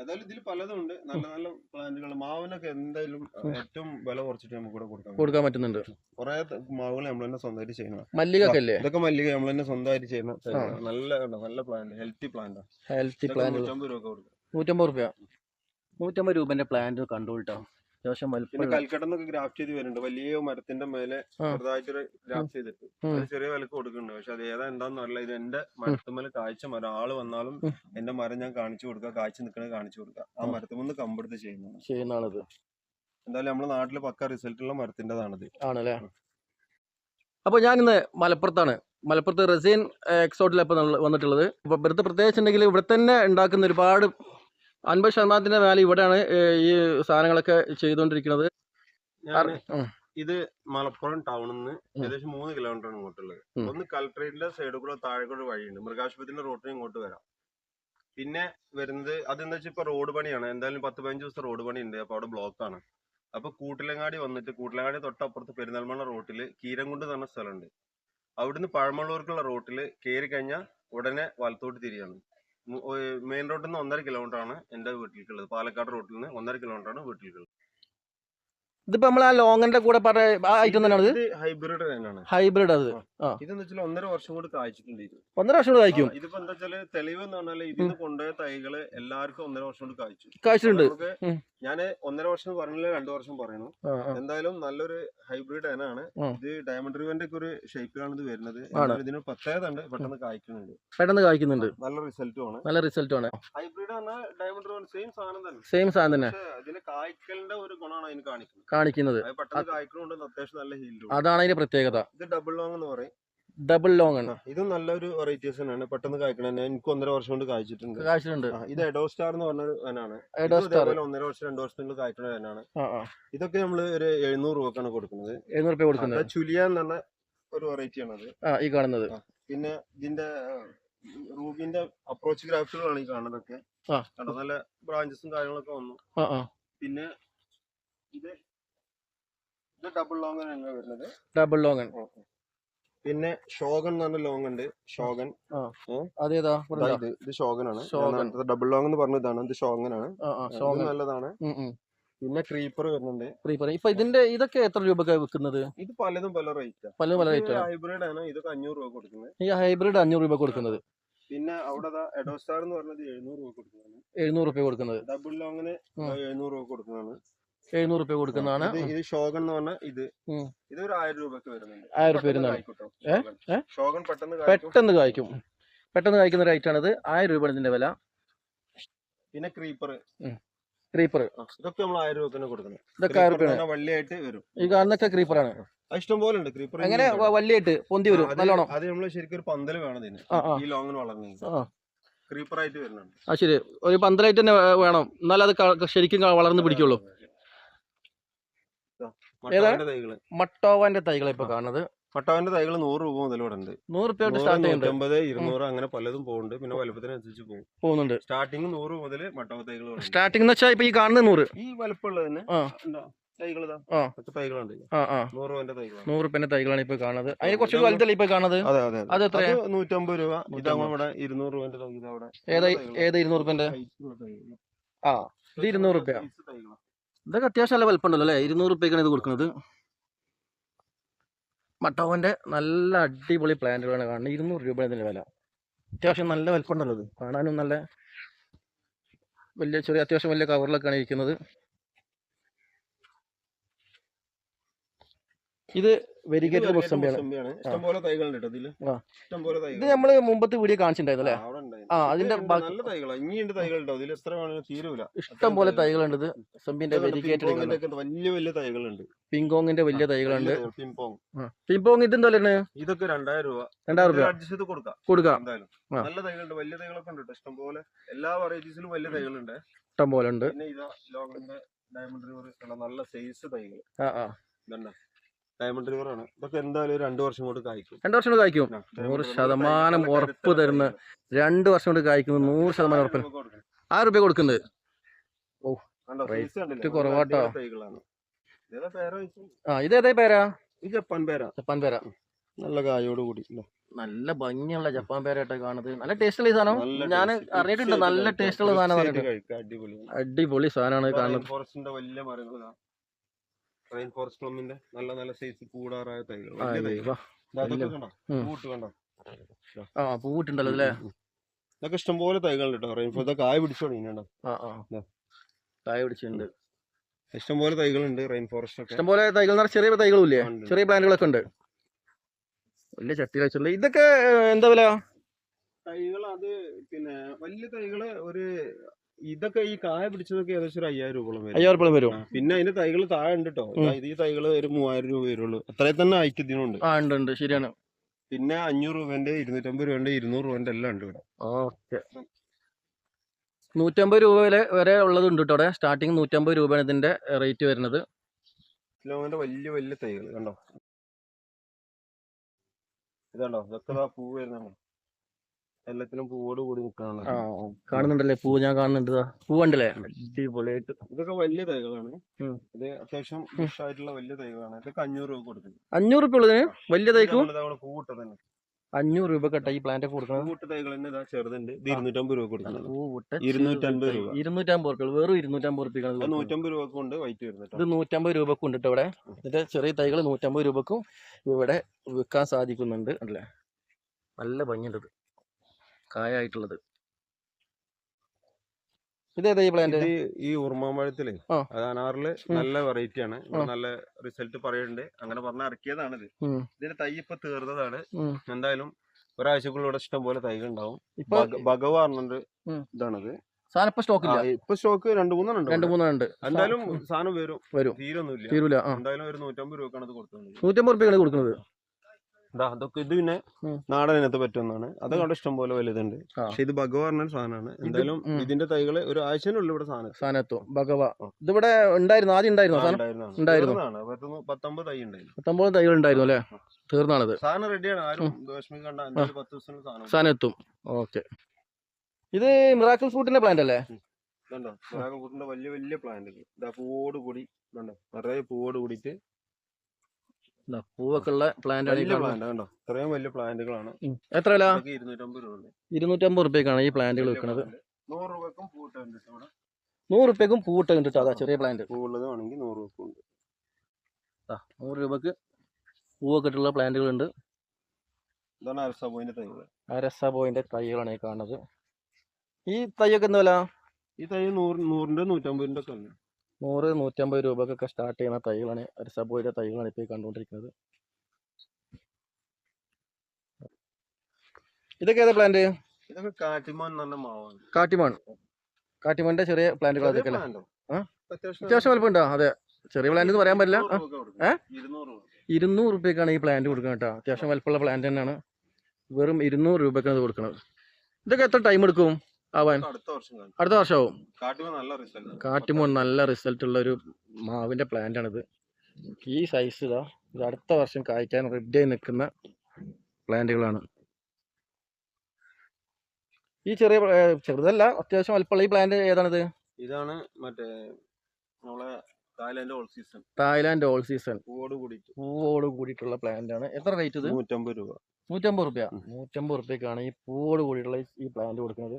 ഏതായാലും ഇതിൽ പലതും ഉണ്ട്. നല്ല നല്ല പ്ലാന്റുകൾ മാവിനൊക്കെ എന്തായാലും ഏറ്റവും വില കുറച്ചിട്ട് നമുക്ക് ഇവിടെ കൊടുക്കാം കൊടുക്കാൻ പറ്റുന്നുണ്ട്. കുറെ മാവുകൾ നമ്മൾ തന്നെ സ്വന്തമായിട്ട് ചെയ്യുന്നത്. മല്ലികൊക്കെ അല്ലേ? ഇതൊക്കെ മല്ലിക നമ്മൾ തന്നെ സ്വന്തമായിട്ട് ചെയ്യുന്ന നല്ല നല്ല plant healthy plant healthy plant നൂറ്റമ്പത് രൂപ കൊടുക്കും. നൂറ്റമ്പത് രൂപ നൂറ്റമ്പത് രൂപന്റെ പ്ലാന്റ് കണ്ടു കേട്ടോ. അത്യാവശ്യം പിന്നെ വലിപ്പം കൽക്കട്ടന്നൊക്കെ ഗ്രാഫ്റ്റ് ചെയ്ത് വരുന്നുണ്ട്. വലിയ മരത്തിന്റെ മേലെ. ചെറുതായിട്ടൊരു ഗ്രാഫ്റ്റ് ചെയ്തിട്ട്. അത് ചെറിയ വിലക്ക് കൊടുക്കുന്നുണ്ട്. പക്ഷെ അത് ഏതാ എന്താന്ന് അറിയില്ല. ഇത് എന്റെ മരത്തുമ്മൽ കാഴ്ച മരം. ആൾ വന്നാലും. എന്റെ മരം ഞാൻ കാണിച്ചു കൊടുക്കുക. കാഴ്ച നിൽക്കണത് കാണിച്ചു കൊടുക്കുക. ആ മരത്തുമ്മന്ന് കമ്പെടുത്ത് ചെയ്യുന്നതാണ്. ചെയ്യുന്നതാണിത്. എന്തായാലും നമ്മുടെ നാട്ടിൽ പക്ക റിസൾട്ടുള്ള മരത്തിന്റെതാണത് ആണല്ലേ? ആണല്ലേ അപ്പോൾ ഞാനിന്ന് മലപ്പുറത്താണ്. മലപ്പുറത്ത് റസീൻ എക്സോട്ടിലാണ് ഇപ്പോൾ വന്നിട്ടുള്ളത്. അപ്പോൾ ഇവിടുത്തെ പ്രത്യേകിച്ച് ഉണ്ടെങ്കിൽ ഇവിടെ തന്നെ ഉണ്ടാക്കുന്ന ഒരുപാട് അൻപത് ശതമാനത്തിന്റെ മേലെ ഇവിടെയാണ് ഈ സാധനങ്ങളൊക്കെ ചെയ്തുകൊണ്ടിരിക്കുന്നത്. ഇത് മലപ്പുറം ടൗണിൽ നിന്ന് ഏകദേശം മൂന്ന് കിലോമീറ്റർ ആണ് ഇങ്ങോട്ടുള്ളത്. ഒന്ന് കലക്ട്രേറ്റിന്റെ സൈഡിൽ കൂടെ താഴെ കൂടെ വഴിയുണ്ട് മൃഗാശുപത്രിന്റെ റോട്ടിന് ഇങ്ങോട്ട് വരാം. പിന്നെ വരുന്നത് അതെന്താ വെച്ചാൽ ഇപ്പൊ റോഡ് പണിയാണ്. എന്തായാലും പത്ത് പതിനഞ്ച് ദിവസം റോഡ് പണി ഉണ്ട് അപ്പൊ അവിടെ ബ്ലോക്ക് ആണ്. അപ്പൊ കൂട്ടിലങ്ങാടി വന്നിട്ട് കൂട്ടിലങ്ങാടി തൊട്ടപ്പുറത്ത് പെരിന്തൽമണ്ണ റോട്ടിൽ കീരംകുണ്ട് എന്ന് പറഞ്ഞ സ്ഥലമുണ്ട്. അവിടുന്ന് പഴമള്ളൂർക്കുള്ള റോട്ടിൽ കയറി കഴിഞ്ഞാൽ ഉടനെ വലത്തോട്ട് തിരിയാണ്. മെയിൻ റോഡിൽ നിന്ന് ഒന്നര കിലോമീറ്റർ ആണ് എന്റെ വീട്ടിലേക്കുള്ളത്. പാലക്കാട് റോഡിൽ നിന്ന് ഒന്നര കിലോമീറ്റർ ആണ് വീട്ടിലേക്കുള്ളത്. ഇതിപ്പോൾ നമ്മൾ ആ ലോങ്ങിന്റെ കൂടെ ഐറ്റം തന്നെയാണ് ഹൈബ്രിഡ് തന്നെയാണ്. ഹൈബ്രിഡ് അത്. ഇതെന്ന് വെച്ചാൽ ഒന്നര വർഷം കൂടി കായ്ച്ചിട്ടുണ്ട് ഒന്നര വർഷം കൂടെ കായ്ക്കും? ഇതിപ്പോ എന്താ വെച്ചാൽ തെളിവ് എന്ന് പറഞ്ഞാൽ ഇതിന് കൊണ്ടുപോയ തൈകൾ എല്ലാവർക്കും ഒന്നര വർഷം കൊണ്ട് കായ്ച്ചു. കായ്ച്ചിട്ടുണ്ട്. ഞാൻ ഒന്നര വർഷം പറഞ്ഞില്ല രണ്ടു വർഷം ആ. എന്തായാലും നല്ലൊരു ഹൈബ്രിഡ് ഇനാണ് ഇത് ഡയമണ്ട് റിവന്റെ ഒക്കെ ഒരു ഷേപ്പിലാണ് ഇത് വരുന്നത്. ഇതിന് പ്രത്യേകത ഉണ്ട് പെട്ടെന്ന് കായ്ക്കുന്നുണ്ട്. പെട്ടെന്ന് കായ്ക്കുന്നുണ്ട്. നല്ല റിസൾട്ടും ആണ് നല്ല റിസൾട്ടും ആണ്. ഹൈബ്രിഡ് ഡയമണ്ട് റിവൻ സെയിം സാധനം തന്നെ. സെയിം സാധനം തന്നെ. ഇതിന് കായ്ക്കലിന്റെ ഒരു ഗുണമാണ് അതിന് കാണിക്കുന്നത്. കാണിക്കുന്നത്. അതാണ് അതിന്റെ പ്രത്യേകത. ഡബിൾ ലോങ് എന്ന് പറയും. ഡബിൾ ലോങ് ആണ്. ഇത് നല്ലൊരു വെറൈറ്റീസ് തന്നെയാണ്. പെട്ടെന്ന് കായ്ക്കണം എനിക്ക് ഒന്നര വർഷം കൊണ്ട് കായ്ച്ചിട്ടുണ്ട്. കായ്ച്ചിട്ടുണ്ട്. ഇത് എഡോ സ്റ്റാർ എന്ന് പറഞ്ഞ വനാണ്. എഡോ സ്റ്റാർ ഒന്നര വർഷം രണ്ടു വർഷത്തിനുള്ളിൽ കായ്ക്കണ വനാണ്. ഇതൊക്കെ നമ്മൾ ഒരു എഴുന്നൂറ് രൂപക്കാണ് കൊടുക്കുന്നത്. എഴുന്നൂറ് രൂപ കൊടുക്കുന്നത്. ചുലിയ എന്ന് പറഞ്ഞ ഒരു വെറൈറ്റി ആണ് അത് ആ ഈ കാണുന്നത്. പിന്നെ ഇതിന്റെ റൂബിന്റെ അപ്രോച്ച് ഗ്രാഫ്റ്റുകളാണ് ഈ കാണുന്നതൊക്കെ. കണ്ടോ? നല്ല ബ്രാഞ്ചസും കാര്യങ്ങളൊക്കെ വന്നു. പിന്നെ ഇത് ഡബിൾ ലോങ് തന്നെയാണ് വരുന്നത്. ഡബിൾ ലോങ്ങൻ പിന്നെ ഷോഗൻ എന്ന് പറഞ്ഞ ലോങ് ഉണ്ട്. ഷോഗൻ അതേതാ ഇത് ഷോഗൻ. ഡബിൾ ലോങ് എന്ന് പറഞ്ഞ ഇതാണ്. ഇത് ഷോഗൻ ആണ് ഷോഗൻ നല്ലതാണ്. പിന്നെ ക്രീപ്പർ വരുന്നുണ്ട്. ക്രീപ്പർ ഇപ്പൊ ഇതിന്റെ ഇതൊക്കെ എത്ര രൂപക്കാണ് വിൽക്കുന്നത്? ഇത് പലതും പല റേറ്റ് പല പല റേറ്റ് ഹൈബ്രിഡ് ആണ്. ഇതൊക്കെ അഞ്ഞൂറ് രൂപ കൊടുക്കുന്നത്. ഈ ഹൈബ്രിഡ് അഞ്ഞൂറ് രൂപ കൊടുക്കുന്നത്. പിന്നെ അവിടെ എഡോസ്റ്റാർ എന്ന് പറഞ്ഞത് എഴുന്നൂറ് രൂപ കൊടുക്കുന്നതാണ്. എഴുന്നൂറ് രൂപ കൊടുക്കുന്നത്. ഡബിൾ ലോങ്ങിന്. എഴുന്നൂറ് രൂപ കൊടുക്കുന്നതാണ്. എഴുന്നൂറ് രൂപ കൊടുക്കുന്നതാണ്. ഇത് ഇത് ഷോഗൻ എന്ന് പറഞ്ഞാൽ ഇത്. ഇത് ഒരു ആയിരം രൂപക്ക് വരുന്നുണ്ട്. ആയിരം രൂപ വരുന്നതാണ്. ഷോഗൻ. പെട്ടെന്ന് പെട്ടെന്ന് കായ്ക്കും. പെട്ടെന്ന് കായ്ക്കുന്ന റേറ്റ് ആണിത്. ആയിരം രൂപയാണ് ഇതിന്റെ വില. പിന്നെ ക്രീപ്പർ ക്രീപ്പർ ഇതൊക്കെ നമ്മൾ ആയിരം രൂപ തന്നെ കൊടുക്കുന്നത് ഇതൊക്കെ ആയിരം രൂപയാണ് വള്ളിയായിട്ട് വരും. ഈ കാണുന്നൊക്കെ ക്രീപ്പറാണ് ഇഷ്ടം പോലെ ഉണ്ട്. ക്രീപ്പർ എങ്ങനെ വള്ളിയായിട്ട് പൊന്തി വരും. നല്ലോണം. അത് നമ്മൾ ശരിക്കും ഒരു പന്തൽ വേണം ഈ ലോങ്ങിന് വളർന്നു ക്രീപ്പറായിട്ട് വരുന്നുണ്ട്. ആ ശരി. ഒരു പന്തലായിട്ട് തന്നെ വേണം. എന്നാലേ അത് ശരിക്കും വളർന്ന് പിടിക്കുള്ളൂ. മട്ടാവിന്റെ തൈകൾ ഇപ്പൊ കാണുന്നത്. മട്ടാവിന്റെ തൈകൾ നൂറ് രൂപ മുതൽ ഇവിടെ ഉണ്ട് നൂറ് രൂപ സ്റ്റാർട്ട് നൂറ്റമ്പത് ഇരുന്നൂറ് അങ്ങനെ പലതും പോകുന്നുണ്ട് പിന്നെ വലുപ്പത്തിനനുസരിച്ച് പോകും പോകുന്നുണ്ട് സ്റ്റാർട്ടിങ് നൂറ് മുതൽ മട്ടാവ തൈകൾ. സ്റ്റാർട്ടിംഗ് എന്ന് വെച്ചാൽ ഇപ്പൊ ഈ കാണുന്ന നൂറ്. ഈ വലുപ്പമുള്ളത് തന്നെ ആ. തൈകൾ ആ. തൈകളുണ്ട്. ആ ആ. നൂറ് രൂപന്റെ തൈകളാണ്. ഇപ്പൊ കാണുന്നത്. അതിന് കുറച്ച് വലുതല്ലേ ഇപ്പൊ കാണുന്നത്? അതെ എത്ര നൂറ്റമ്പത് രൂപ. ഇവിടെ ഇരുന്നൂറ് രൂപന്റെ ഏതാ ഏത് ഇരുന്നൂറ് രൂപന്റെ? ആ ഇത് ഇരുന്നൂറ് രൂപ സൈസ് തൈകളാ. ഇതൊക്കെ അത്യാവശ്യം നല്ല വലുപ്പമുണ്ടല്ലോ അല്ലേ? ഇരുന്നൂറ് രൂപയ്ക്കാണ് ഇത് കൊടുക്കുന്നത്. മട്ടോവന്റെ നല്ല അടിപൊളി പ്ലാന്റുകളാണ് കാണുന്നത്. ഇരുന്നൂറ് രൂപയാണ് ഇതിന്റെ വില. അത്യാവശ്യം നല്ല വലുപ്പമുണ്ടല്ലോ ഇത്. കാണാനും നല്ല വലിയ ചെറിയ അത്യാവശ്യം വലിയ കവറിലൊക്കെയാണ് ഇരിക്കുന്നത്. ഇത് വെരിഗേറ്റഡ് ഇത് മുസമ്പിയാണ് ഇത് നമ്മൾ നമ്മൾ മുമ്പത്തെ വീഡിയോ കാണിച്ചിട്ടുണ്ടായിരുന്നു അല്ലേ? ആ, അതിന്റെ നല്ല തൈകളാണ് ഇനിയുണ്ട് തൈകളുണ്ടോ ഇതിൽ എത്ര വേണമെങ്കിലും തീരൂല. ഇഷ്ടം പോലെ തൈകളുണ്ട്. സെമ്പിന്റെ വെരിക്കേറ്റഡ് വലിയ വലിയ തൈകളുണ്ട്. പിങ്കോങ്ങിന്റെ വലിയ തൈകളുണ്ട്. പിങ്കോങ്. പിങ്കോങ് ഇതെന്താ ഇതൊക്കെ രണ്ടായിരം രൂപ. രണ്ടായിരം രൂപ. അഡ്ജസ്റ്റ് ചെയ്ത് കൊടുക്കാം. കൊടുക്കാം. നല്ല തൈകളുണ്ട്. വലിയ തൈകളൊക്കെ ഉണ്ട് ഇഷ്ടം പോലെ. എല്ലാ വെറൈറ്റീസിലും വലിയ തൈകളുണ്ട്. ഇഷ്ടം പോലെ ഉണ്ട്. പിന്നെ ഇതാ ലോങ്ങിന്റെ ഡയമണ്ട് റിവർ നല്ല സൈസ് തൈകൾ ആ ആ. ഡയമണ്ട് ആണ്. ഇതൊക്കെ എന്തായാലും രണ്ട് വർഷം കൊണ്ട് കായ്ക്കും. രണ്ടു വർഷം കൊണ്ട് കായ്ക്കും. നൂറ് ശതമാനം ഉറപ്പ് തരുന്ന രണ്ടു വർഷം കൊണ്ട് കായ്ക്കുന്നത് നൂറ് ശതമാനം ഉറപ്പ്. ആറ് രൂപ കൊടുക്കുന്നത് ഓ റേറ്റ് കുറവാട്ടോ. ആ ഇത് ഏതായി പേരാ? ജപ്പാൻ പേരാ. ജപ്പാൻ പേരാ. നല്ല കായോട് കൂടി? നല്ല ഭംഗിയുള്ള ജപ്പാൻ പേരായിട്ട് കാണുന്നത്. നല്ല ടേസ്റ്റ് ഉള്ള ഈ സാധനം. ഞാൻ അറിയിട്ടുണ്ട് അറിഞ്ഞിട്ടുണ്ട് നല്ല. ടേസ്റ്റ് ഉള്ള സാധനം അടിപൊളി. സാധനമാണ് കാണുന്നത്. റെയിൻ ഫോറസ്റ്റ് പ്ലമ്മിന്റെ നല്ല നല്ല സൈസ് കൂടാറായ തൈകൾ തൈകൾ പൂട്ട് കണ്ടോ? ആ പൂട്ടുണ്ടല്ലോ അല്ലേ. ഇതൊക്കെ ഇഷ്ടംപോലെ തൈകളുണ്ട് കേട്ടോ. റെയിൻ ഫോറസ്റ്റ് കായ പിടിച്ചു തുടങ്ങിയിട്ടുണ്ടോ. തായ പിടിച്ചിട്ടുണ്ട്. ഇഷ്ടംപോലെ തൈകളുണ്ട് റെയിൻ ഫോറസ്റ്റ് ഒക്കെ. ഇഷ്ടംപോലെ തൈകൾ എന്ന് പറഞ്ഞാൽ ചെറിയ തൈകളും ഇല്ലേ ചെറിയ പ്ലാന്റുകളൊക്കെ ഉണ്ട്. വലിയ ചട്ടിയിൽ വെച്ചുള്ള ഇതൊക്കെ എന്താ വില? തൈകൾ അത് പിന്നെ വലിയ തൈകൾ ഒരു ഇതൊക്കെ ഈ കായ പിടിച്ചതൊക്കെ ഏകദേശം ഒരു അയ്യായിരം രൂപയോളം വരും. അയ്യായിരം രൂപ വരും. പിന്നെ അതിന്റെ തൈകൾ താഴെ ഉണ്ട് കേട്ടോ. ഇത് ഈ തൈകൾ ഒരു മൂവായിരം രൂപ വരുള്ളൂ. അത്രയും തന്നെ ആയിട്ട് ഇതിനുണ്ട് ആ ഉണ്ട് ഉണ്ട്. ശരിയാണ്. പിന്നെ അഞ്ഞൂറ് രൂപന്റെ ഇരുന്നൂറ്റമ്പത് രൂപന്റെ ഇരുന്നൂറ് രൂപന്റെ എല്ലാം ഉണ്ട് ഇവിടെ. ഓക്കെ. നൂറ്റമ്പത് രൂപ വരെ വരെ ഉള്ളതുണ്ട് കേട്ടോ അവിടെ. സ്റ്റാർട്ടിങ് നൂറ്റമ്പത് രൂപയാണ് ഇതിന്റെ റേറ്റ് വരുന്നത്. വലിയ വലിയ തൈകൾ കണ്ടോ? ഇതാണ്ടോ? ഇതൊക്കെ പൂ വരുന്നതാണ് എല്ലാത്തിലും പൂവോട് കൂടി നിൽക്കാനുള്ള കാണുന്നുണ്ടല്ലേ? പൂ ഞാൻ കാണുന്നുണ്ട്. പൂ കണ്ടല്ലേ? അടിപൊളിയായിട്ട്. ഇതൊക്കെ വലിയ തൈകളാണ്. ഇത് അത്യാവശ്യം ആയിട്ടുള്ള വലിയ തൈകളാണ്. ഇതൊക്കെ അഞ്ഞൂറ് രൂപ കൊടുക്കുന്നത് അഞ്ഞൂറ് രൂപ ഉള്ളതിന്? വലിയ തൈക്കും? പൂവിട്ട തന്നെ അഞ്ഞൂറ് രൂപ കേട്ടാ ഈ പ്ലാന്റ് കൊടുക്കുന്നത് കൂട്ടു തൈകൾ തന്നെ ഇതാ ചെറുതുണ്ട്. ഇരുന്നൂറ്റമ്പത് രൂപ കൊടുക്കുന്നത് ഇരുന്നൂറ്റമ്പത് രൂപ. ഇരുന്നൂറ്റമ്പത് രൂപ വെറും ഇരുന്നൂറ്റമ്പത് രൂപ നൂറ്റമ്പത് രൂപ കൊണ്ട് വൈറ്റ് വരുന്നത് ഇത് നൂറ്റമ്പത് രൂപക്ക് ഉണ്ട് ഇവിടെ. ഇതിന്റെ ചെറിയ തൈകൾ നൂറ്റമ്പത് രൂപക്കും ഇവിടെ വിൽക്കാൻ സാധിക്കുന്നുണ്ട്. അല്ലേ? നല്ല ഭംഗിയുണ്ട് കായായിട്ടുള്ളത്. ഇതേതാ ഈ പ്ലാന്റ് ഇത് ഈ ഉറുമാമ്പഴത്തിൽ ആ. അത് അനാറിൽ നല്ല വെറൈറ്റി ആണ്. ഇവിടെ നല്ല റിസൾട്ട് പറയുന്നുണ്ട് അങ്ങനെ പറഞ്ഞ ഇറക്കിയതാണ് ഇത്. ഇതിന്റെ തൈ ഇപ്പൊ തീർന്നതാണ്. ഉം. എന്തായാലും ഒരാഴ്ചക്കുള്ളിൽ ഇവിടെ ഇഷ്ടം പോലെ തൈകൾ ഉണ്ടാവും. ഇപ്പൊ ഭഗവാറിനുണ്ട് ഉം. ഇതാണത്. സാധനം ഇപ്പൊ സ്റ്റോക്ക് ആ, ഇല്ല ഇപ്പൊ സ്റ്റോക്ക് രണ്ട് മൂന്നെണ്ണം രണ്ട് ഉണ്ട് മൂന്നെണ്ണം ഉണ്ട്. എന്തായാലും സാധനം വരും. വരും. തീരൊന്നുമില്ല. തീരൂല ആ. എന്തായാലും ഒരു നൂറ്റമ്പത് രൂപക്കാണ് ഇത് കൊടുത്തത് നൂറ്റമ്പത് റുപ്യാണ് കൊടുക്കുന്നത്. ഇതാ അതൊക്കെ ഇത് പിന്നെ. നാടൻ ഇനത്ത് പറ്റുന്നതാണ്. അത് അവിടെ ഇഷ്ടം പോലെ വലുതുണ്ട്. പക്ഷെ ഇത് ഭഗവാറിന്റെ സാധനമാണ്. എന്തായാലും ഇതിന്റെ തൈകൾ ഒരു ആഴ്ചനുള്ളിൽ ഇവിടെ സാധനം സാധനത്തും ഭഗവ. ഇതിവിടെ ഉണ്ടായിരുന്നു? ആദ്യം ഉണ്ടായിരുന്നു. പത്തൊമ്പത് തൈ ഉണ്ടായിരുന്നു. പത്തൊമ്പത് തൈകൾ ഉണ്ടായിരുന്നു അല്ലേ? തീർന്നാണത്. സാധനം റെഡിയാണ് ആരും പത്ത് ദിവസം സാധനം എത്തും. ഓക്കെ. ഇത് മിറാക്കിൾ ഫ്രൂട്ടിന്റെ പ്ലാന്റ് അല്ലേ? വലിയ വലിയ പ്ലാന്റ് ഇതാ. പൂവോട് കൂടി നിറയെ പൂവോട് കൂടിയിട്ട് പൂവൊക്കെ ഉള്ള പ്ലാന്റ് ആണ് ഈ വലിയ കാണുന്നത്. കണ്ടോ? ഇത്രയും വലിയ പ്ലാന്റുകളാണ് ഉം. എത്ര വില ഇതൊക്കെ ഇരുന്നൂറ്റമ്പത് രൂപ ഉണ്ട് ഇരുന്നൂറ്റമ്പത് റുപ്യക്കാണ് ഈ പ്ലാന്റുകൾ വെക്കുന്നത് വിൽക്കുന്നത് നൂറ് രൂപക്കും പൂട്ടുണ്ട് ഇവിടെ. നൂറ് റുപ്യക്കും പൂട്ട് കണ്ടിട്ട് അതാ ചെറിയ പ്ലാന്റ് പൂവുള്ളത് വേണമെങ്കിൽ നൂറ് രൂപക്കും ഉണ്ട്. നൂറ് രൂപക്ക് പൂവൊക്കെ ഇട്ടുള്ള പ്ലാന്റുകളുണ്ട് ഇതാണ് അരസബോയിന്റെ തൈകൾ. തൈകളാണ് ഈ കാണുന്നത്. ഈ തൈയൊക്കെ എന്താ വില? ഈ തൈ നൂറ് നൂറിന്റെ നൂറ്റമ്പതിന്റെ ഒക്കെ ഉണ്ട് നൂറ് നൂറ്റമ്പത് രൂപക്കൊക്കെ സ്റ്റാർട്ട് ചെയ്യുന്ന തൈകളാണ്. ഒരു സബോയുടെ തൈകളാണ് ഇപ്പോൾ കണ്ടുകൊണ്ടിരിക്കുന്നത്. ഇതൊക്കെ ഏതാ പ്ലാന്റ് കാട്ടിമാൻ കാട്ടിമാന്റെ ചെറിയ പ്ലാന്റുകൾ അതൊക്കെ? അത്യാവശ്യം വലുപ്പമുണ്ടോ? അതെ. ചെറിയ പ്ലാന്റ് എന്ന് പറയാൻ പറ്റില്ല. ഇരുന്നൂറ് രൂപയ്ക്കാണ് ഈ പ്ലാന്റ് കൊടുക്കുന്നത് കേട്ടോ. അത്യാവശ്യം വലുപ്പമുള്ള പ്ലാന്റ് തന്നെയാണ്. വെറും ഇരുന്നൂറ് രൂപയ്ക്കാണ് ഇത് കൊടുക്കുന്നത്. ഇതൊക്കെ എത്ര ടൈം എടുക്കും? ആവാൻ അടുത്ത വർഷമാവും. കാട്ടിമോൺ നല്ല റിസൾട്ട് കാട്ടിമോൻ നല്ല റിസൾട്ട് ഉള്ള ഒരു മാവിന്റെ പ്ലാന്റ് ആണിത്. ഈ സൈസ് ഇതാ ഇത് അടുത്ത വർഷം കായ്ക്കാൻ റെഡി ആയി നിൽക്കുന്ന പ്ലാന്റുകളാണ് ഈ ചെറിയ ചെറുതല്ല അത്യാവശ്യം അല്പള്ള ഈ പ്ലാന്റ് ഏതാണിത്? ഇതാണ് മറ്റേ നമ്മളെ Thailand all season Thailand all season പൂവോട് കൂടിയിട്ട്. പൂവോട് കൂടിയിട്ടുള്ള പ്ലാന്റ് ആണ്. എത്ര റേറ്റ് ഇത്? നൂറ്റമ്പത് രൂപ. നൂറ്റമ്പത് റുപ്യ. ഉം. നൂറ്റമ്പത് റുപ്യക്കാണ് ഈ പൂവോട് കൂടിയിട്ടുള്ള ഈ പ്ലാന്റ് കൊടുക്കുന്നത്.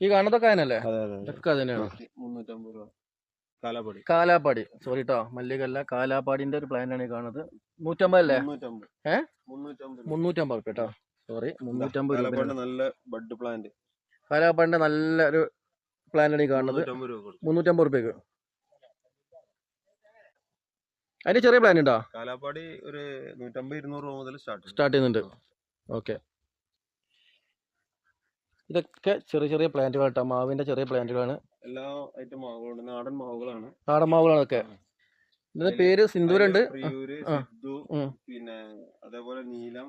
ഈ കാണുന്നതൊക്കെ അതിനല്ലേ അതെ അതെ അതെ. ഇതൊക്കെ അതിനാണ് മുന്നൂറ്റമ്പത് രൂപ. കാലാപ്പാടി. കാലാപ്പാടി. സോറി കേട്ടോ മല്ലികല്ല. കാലാപ്പാടിന്റെ ഒരു പ്ലാന്റ് ആണ് ഈ കാണുന്നത്. നൂറ്റമ്പത് അല്ലേ? മുന്നൂറ്റമ്പത്. റുപ്യ കേട്ടോ സോറി മുന്നൂറ്റമ്പത് രൂപ നല്ല ബഡ് പ്ലാന്റ് കാലാപ്പാടിന്റെ നല്ലൊരു പ്ലാൻ ആണ് ഈ കാണുന്നത്. മുന്നൂറ്റമ്പത് റുപ്യക്ക്. അതിന്റെ ചെറിയ പ്ലാൻ ഉണ്ടോ? കാലാപ്പാടി ഒരു നൂറ്റമ്പത് ഇരുന്നൂറ് രൂപ മുതൽ സ്റ്റാർട്ട് സ്റ്റാർട്ട് ചെയ്യുന്നുണ്ട്. ഓക്കെ ഇതൊക്കെ ചെറിയ ചെറിയ പ്ലാന്റുകൾ കേട്ടോ മാവിന്റെ ചെറിയ പ്ലാന്റുകളാണ്. എല്ലാ ഐറ്റം മാവുകളുണ്ട്. നാടൻ മാവുകളാണ്. നാടൻ മാവുകളാണ് ഒക്കെ ഇതിന്റെ പേര് സിന്ദൂരുണ്ട്. പിന്നെ അതേപോലെ നീലം.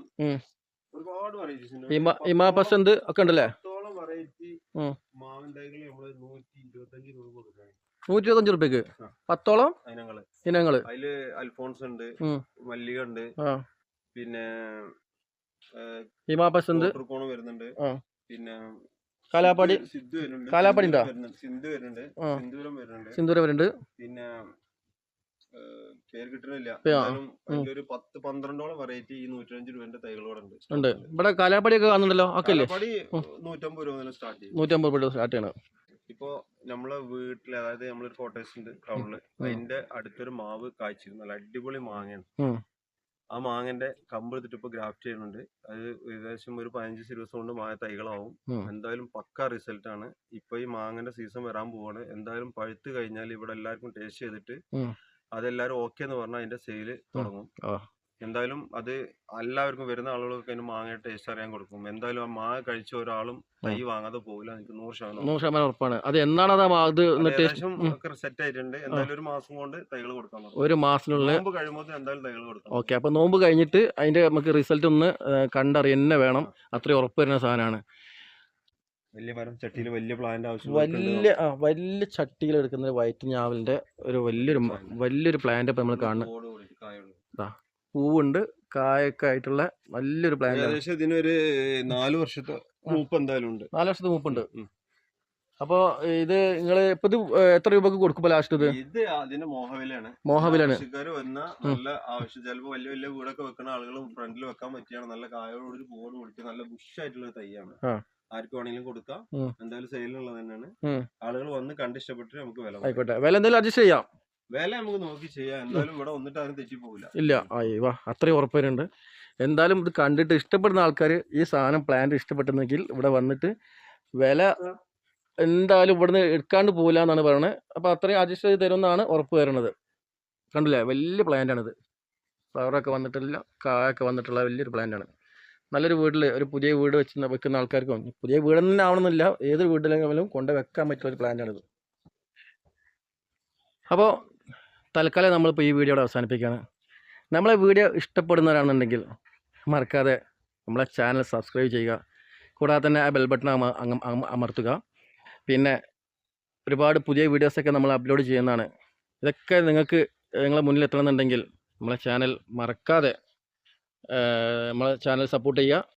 ഒരുപാട് വെറൈറ്റീസ് ഇമ പസന്ത് ഒക്കെ ഉണ്ടല്ലേ? നൂറ്റി ഇരുപത്തഞ്ച് രൂപ കൊടുക്കണം. നൂറ്റി ഇരുപത്തഞ്ച് റുപ്യക്ക് പത്തോളം? ഇനങ്ങൾ. അതിൽ അൽഫോൺസ് ഉണ്ട്. മല്ലിക ഉണ്ട് പിന്നെ ഹിമാ പസന്ത്. വരുന്നുണ്ട്. പിന്നെ കാലാപ്പാടി? കാലാപ്പാടി ഉണ്ടോ? സിന്ധു വരുന്നുണ്ട്. ആ. വരുന്നുണ്ട്. സിന്ദൂരം വരുന്നുണ്ട്. പിന്നെ പേര് കിട്ടണില്ല ആ, എന്നാലും അതിന്റെ ഒരു പത്ത് പന്ത്രണ്ടോളം വെറൈറ്റി ഈ നൂറ്റഞ്ച് രൂപന്റെ തൈകളോടെ ഉണ്ട്. ഇവിടെ കാണുന്നുണ്ടല്ലോ? ഒക്കെ കാലാപ്പാടി നൂറ്റമ്പത് രൂപ മുതൽ സ്റ്റാർട്ട് ചെയ്യും. നൂറ്റമ്പത് രൂപ സ്റ്റാർട്ട് ചെയ്യണം. ഇപ്പോ നമ്മളെ വീട്ടിൽ അതായത് നമ്മളൊരു കോട്ടേഴ്സ് ഉണ്ട് ടൗണിൽ അതിന്റെ അടുത്തൊരു മാവ് കായ്ച്ചിരുന്നു നല്ല അടിപൊളി മാങ്ങയാണ്. ആ മാങ്ങന്റെ കമ്പ് എടുത്തിട്ട് ഇപ്പൊ ഗ്രാഫ്റ്റ് ചെയ്യുന്നുണ്ട്. അത് ഏകദേശം ഒരു പതിനഞ്ച് ദിവസം കൊണ്ട് മാങ്ങ തൈകളാവും. എന്തായാലും പക്ക റിസൾട്ട് ആണ്. ഇപ്പൊ ഈ മാങ്ങന്റെ സീസൺ വരാൻ പോവാണ്. എന്തായാലും പഴുത്ത് കഴിഞ്ഞാൽ ഇവിടെ എല്ലാവർക്കും ടേസ്റ്റ് ചെയ്തിട്ട്. അതെല്ലാരും ഓക്കെ എന്ന് പറഞ്ഞാൽ അതിന്റെ സെയിൽ തുടങ്ങും. എന്തായാലും അത് എല്ലാവർക്കും വരുന്ന ആളുകൾക്ക് അതിന് മാങ്ങ ടേസ്റ്റ് അറിയാൻ കൊടുക്കും. എന്തായാലും ആ മാങ്ങ കഴിച്ച ഒരാളും തൈ വാങ്ങാതെ പോകില്ല എനിക്ക് നൂറ് ശതമാനം നൂറ് ശതമാനം ഉറപ്പാണ്. അത് എന്നാണ് അത് ഏകദേശം സെറ്റ് ആയിട്ടുണ്ട്. എന്തായാലും ഒരു മാസം കൊണ്ട് തൈകൾ കൊടുക്കാൻ ഒരു മാസത്തിനുള്ള നോമ്പ് കഴിയുമ്പോൾ എന്തായാലും തൈകൾ കൊടുക്കാം ഓക്കെ അപ്പോൾ നോമ്പ് കഴിഞ്ഞിട്ട് അതിന്റെ നമുക്ക് റിസൾട്ട് ഒന്ന് ഏഹ്, കണ്ടറിയ തന്നെ വേണം. അത്രയും ഉറപ്പ് വരുന്ന സാധനമാണ്. വലിയ മരം ചട്ടിയിൽ വലിയ പ്ലാന്റ് ആവശ്യം വലിയ ആ വലിയ ചട്ടിയിൽ എടുക്കുന്ന വൈറ്റ് ഞാവലിന്റെ ഒരു വലിയൊരു വലിയൊരു പ്ലാന്റ് ഇപ്പം നമ്മൾ കാണുന്നത് പൂവുണ്ട്. കായൊക്കെ ആയിട്ടുള്ള നല്ലൊരു പ്ലാന്റ് ഏകദേശം ഇതിനൊരു നാല് വർഷത്തെ മൂപ്പ് എന്തായാലും ഉണ്ട്. നാല് വർഷത്തെ മൂപ്പുണ്ട്. അപ്പോ ഇത് നിങ്ങൾ ഇപ്പൊ ഇത് എത്ര രൂപക്ക് കൊടുക്കും ലാസ്റ്റ് ഇത്? ഇത് അതിന്റെ മോഹവിലാണ് മോഹവിലാണ് വന്ന നല്ല ആവശ്യം. ചിലപ്പോ വലിയ വലിയ വീടൊക്കെ വെക്കുന്ന ആളുകൾ ഫ്രണ്ടിൽ വെക്കാൻ പറ്റിയാണ്. നല്ല കായോട് പൂവോട് കൊടുക്കുക നല്ല ബുഷ് ആയിട്ടുള്ള തൈയാണ്. ആർക്ക് വേണമെങ്കിലും കൊടുക്കാം. എന്തായാലും സെയിലുള്ളത് തന്നെയാണ്. ആളുകൾ വന്ന് കണ്ടിഷ്ടപ്പെട്ട് നമുക്ക് വില. ആയിക്കോട്ടെ. വില എന്തായാലും അഡ്ജസ്റ്റ് ചെയ്യാം. നമുക്ക് നോക്കി ഇവിടെ ഇല്ല. അയ്യോ അത്രയും ഉറപ്പുവരുണ്ട് എന്തായാലും ഇത് കണ്ടിട്ട് ഇഷ്ടപ്പെടുന്ന ആൾക്കാർ ഈ സാധനം പ്ലാന്റ് ഇഷ്ടപ്പെട്ടെന്നെങ്കിൽ ഇവിടെ വന്നിട്ട് വില എന്തായാലും ഇവിടുന്ന് എടുക്കാണ്ട് പോകില്ല എന്നാണ് പറയുന്നത് അപ്പോൾ അത്രയും അഡ്ജസ്റ്റ് ചെയ്ത് തരുമെന്നാണ് ഉറപ്പ് വരുന്നത് കണ്ടില്ലേ? വലിയ പ്ലാന്റ് ആണിത്. ഫ്ലവറൊക്കെ വന്നിട്ടില്ല കായൊക്കെ വന്നിട്ടുള്ള വലിയൊരു പ്ലാന്റ് ആണ്. നല്ലൊരു വീട്ടിൽ ഒരു പുതിയ വീട് വെച്ച് വെക്കുന്ന ആൾക്കാർക്കും പുതിയ വീട് തന്നെ ആവണമെന്നില്ല. ഏതൊരു വീട്ടിലെങ്കിലും കൊണ്ട് വെക്കാൻ പറ്റുന്ന ഒരു പ്ലാന്റ് ആണിത്. അപ്പോൾ തൽക്കാലം നമ്മളിപ്പോൾ ഈ വീഡിയോ അവസാനിപ്പിക്കുകയാണ്. നമ്മളെ വീഡിയോ ഇഷ്ടപ്പെടുന്നവരാണെന്നുണ്ടെങ്കിൽ മറക്കാതെ നമ്മളെ ചാനൽ സബ്സ്ക്രൈബ് ചെയ്യുക. കൂടാതെ തന്നെ ആ ബെൽ ബട്ടൺ അമർത്തുക. പിന്നെ ഒരുപാട് പുതിയ വീഡിയോസൊക്കെ നമ്മൾ അപ്ലോഡ് ചെയ്യുന്നതാണ്. ഇതൊക്കെ നിങ്ങൾക്ക് നിങ്ങളെ മുന്നിൽ എത്തണമെന്നുണ്ടെങ്കിൽ നമ്മളെ ചാനൽ മറക്കാതെ നമ്മളെ ചാനൽ സപ്പോർട്ട് ചെയ്യുക.